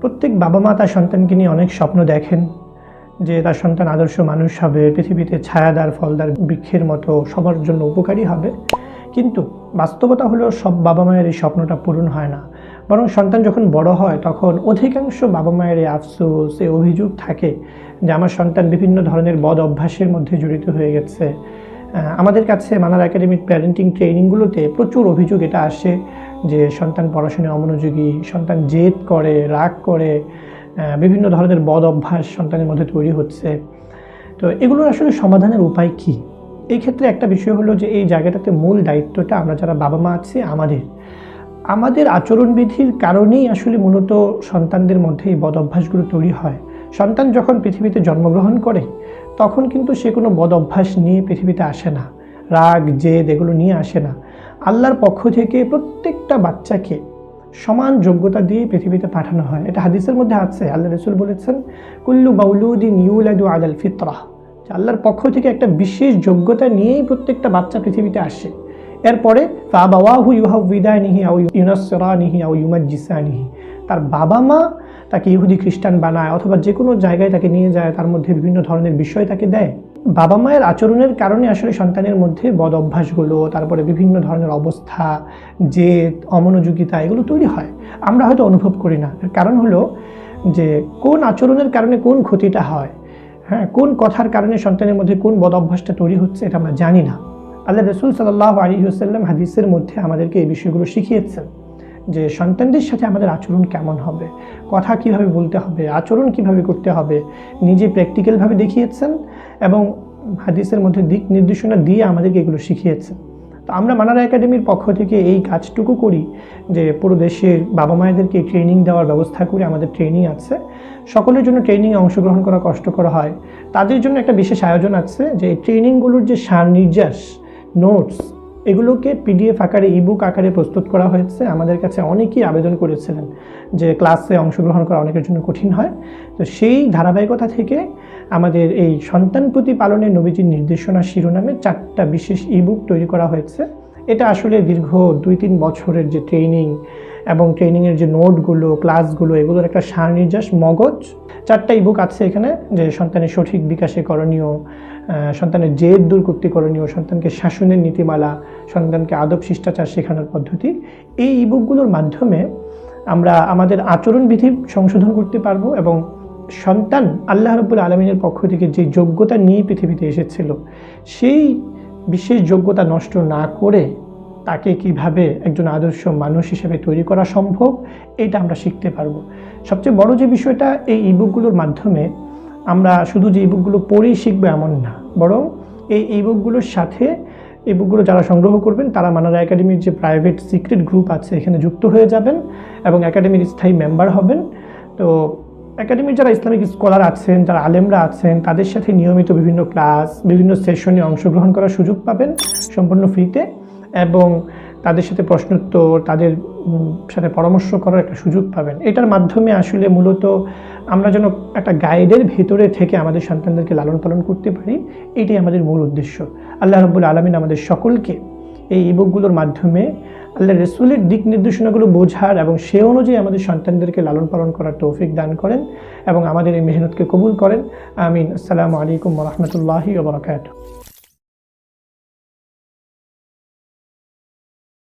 প্রত্যেক বাবা মা তার সন্তানকে নিয়ে অনেক স্বপ্ন দেখেন যে তার সন্তান আদর্শ মানুষ হবে, পৃথিবীতে ছায়াদার ফলদার বৃক্ষের মতো সবার জন্য উপকারী হবে। কিন্তু বাস্তবতা হলো সব বাবা মায়ের এই স্বপ্নটা পূরণ হয় না। বরং সন্তান যখন বড় হয়, তখন অধিকাংশ বাবা মায়ের এই আফসোস, এই অভিযোগ থাকে যে আমার সন্তান বিভিন্ন ধরনের বদ অভ্যাসের মধ্যে জড়িত হয়ে গেছে। আমাদের কাছে মানার একাডেমির প্যারেন্টিং ট্রেনিংগুলোতে প্রচুর অভিযোগ এটা আসে যে সন্তান পড়াশোনায় অমনোযোগী, সন্তান জেদ করে, রাগ করে বিভিন্ন ধরনের বদ অভ্যাস সন্তানের মধ্যে তৈরি হচ্ছে। তো এগুলোর আসলে সমাধানের উপায় কী? এই ক্ষেত্রে একটা বিষয় হলো যে এই জায়গাটাতে মূল দায়িত্বটা আমরা যারা বাবা মা আছি, আমাদের। আমাদের আচরণবিধির কারণেই আসলে মূলত সন্তানদের মধ্যে এই বদ অভ্যাসগুলো তৈরি হয়। সন্তান যখন পৃথিবীতে জন্মগ্রহণ করে, তখন কিন্তু সে কোনো বদ অভ্যাস নিয়ে পৃথিবীতে আসে না। রাগ, জেদ এগুলো নিয়ে আসে না। আল্লাহর পক্ষ থেকে প্রত্যেকটা বাচ্চাকে সমান যোগ্যতা দিয়ে পৃথিবীতে পাঠানো হয়। এটা হাদিসের মধ্যে আছে। আল্লাহ রসুল বলেছেন, কুল্লু বাউলুদ্দিন ইউলাদু আলাল ফিতরাহ যে আল্লাহর পক্ষ থেকে একটা বিশেষ যোগ্যতা নিয়েই প্রত্যেকটা বাচ্চা পৃথিবীতে আসে। এরপরে, ফাবাওয়াহু ইউহাউবিদানিহি আউ ইউনাসরানিহি আউ ইউমাজ্জিসানিহি। তার বাবা মা তাকে ইহুদি খ্রিস্টান বানায় অথবা যে কোনো জায়গায় তাকে নিয়ে যায়, তার মধ্যে বিভিন্ন ধরনের বিষয় তাকে দেয়। বাবা মায়ের আচরণের কারণে আসলে সন্তানের মধ্যে বদ অভ্যাসগুলো, তারপরে বিভিন্ন ধরনের অবস্থা, জেদ, অমনোযোগিতা, এগুলো তৈরি হয়। আমরা হয়তো অনুভব করি না। এর কারণ হলো যে, কোন আচরণের কারণে কোন ক্ষতিটা হয় হ্যাঁ কোন কথার কারণে সন্তানের মধ্যে কোন বদ অভ্যাসটা তৈরি হচ্ছে, এটা আমরা জানি না। আল্লাহ রসুল সাল্লাহ আলী হুসাল্লাম হাদিসের মধ্যে আমাদেরকে এই বিষয়গুলো শিখিয়েছেন যে সন্তানদের সাথে আমাদের আচরণ কেমন হবে, কথা কীভাবে বলতে হবে, আচরণ কীভাবে করতে হবে, নিজে প্র্যাকটিক্যালভাবে দেখিয়েছেন এবং হাদিসের মধ্যে দিক নির্দেশনা দিয়ে আমাদেরকে এগুলো শিখিয়েছেন। তো আমরা মানারা একাডেমির পক্ষ থেকে এই কাজটুকু করি যে পুরো দেশের বাবা মায়েদেরকে ট্রেনিং দেওয়ার ব্যবস্থা করে আমাদের ট্রেনিং আছে। সকলের জন্য ট্রেনিংয়ে অংশগ্রহণ করা কষ্টকর হয়। তাদের জন্য একটা বিশেষ আয়োজন আছে যে ট্রেনিংগুলোর যে সার নির্যাস নোটস এগুলোকে পিডিএফ আকারে ইবুক আকারে প্রস্তুত করা হয়েছে। আমাদের কাছে অনেকেই আবেদন করেছিলেন যে ক্লাসে অংশগ্রহণ করা অনেকের জন্য কঠিন হয়। তো সেই ধারাবাহিকতা থেকে আমাদের এই সন্তান প্রতিপালনের নবীজির নির্দেশনা শিরোনামে চারটা বিশেষ ইবুক তৈরি করা হয়েছে। এটা আসলে দীর্ঘ দুই তিন বছরের যে ট্রেনিং এবং ট্রেনিংয়ের যে নোটগুলো ক্লাসগুলো এগুলোর একটা সার নির্যাস মগজ, চারটা ইবুক আছে এখানে যে সন্তানের সঠিক বিকাশে করণীয় সন্তানের জেদ দূর করতে করণীয়, সন্তানকে শাসনের নীতিমালা, সন্তানকে আদব শিষ্টাচার শেখানোর পদ্ধতি, এই ইবুকগুলোর মাধ্যমে আমরা আমাদের আচরণবিধি সংশোধন করতে পারব এবং সন্তান আল্লাহ রব্বুল আলমিনের পক্ষ থেকে যে যোগ্যতা নিয়ে পৃথিবীতে এসেছিল, সেই বিশেষ যোগ্যতা নষ্ট না করে তাকে কীভাবে একজন আদর্শ মানুষ হিসেবে তৈরি করা সম্ভব, এটা আমরা শিখতে পারব। সবচেয়ে বড় যে বিষয়টা এই ইবুকগুলোর মাধ্যমে আমরা শুধু যে ইবুকগুলো পড়েই শিখব এমন না, বরং এই ইবুকগুলোর সাথে এই বুকগুলো যারা সংগ্রহ করবেন, তারা মানারা একাডেমির যে প্রাইভেট সিক্রেট গ্রুপ আছে, এখানে যুক্ত হয়ে যাবেন এবং একাডেমির স্থায়ী মেম্বার হবেন। তো একাডেমির যারা ইসলামিক স্কলার আছেন, যারা আলেমরা আছেন, তাদের সাথে নিয়মিত বিভিন্ন ক্লাস বিভিন্ন সেশনে অংশগ্রহণ করার সুযোগ পাবেন সম্পূর্ণ ফ্রিতে এবং তাদের সাথে প্রশ্নোত্তর, তাদের সাথে পরামর্শ করার একটা সুযোগ পাবেন। এটার মাধ্যমে আসলে মূলত আমরা যেন একটা গাইডের ভেতরে থেকে আমাদের সন্তানদেরকে লালন পালন করতে পারি, এটাই আমাদের মূল উদ্দেশ্য। আল্লাহ রব্বুল আলমিন আমাদের সকলকে এই ইবুকগুলোর মাধ্যমে আল্লাহ রসুলের দিক নির্দেশনাগুলো বোঝার এবং সে অনুযায়ী আমাদের সন্তানদেরকে লালন পালন করার তৌফিক দান করেন এবং আমাদের এই মেহনতকে কবুল করেন। আমিন। আসসালামু আলাইকুম রহমতুল্লাহি ওবরাকাত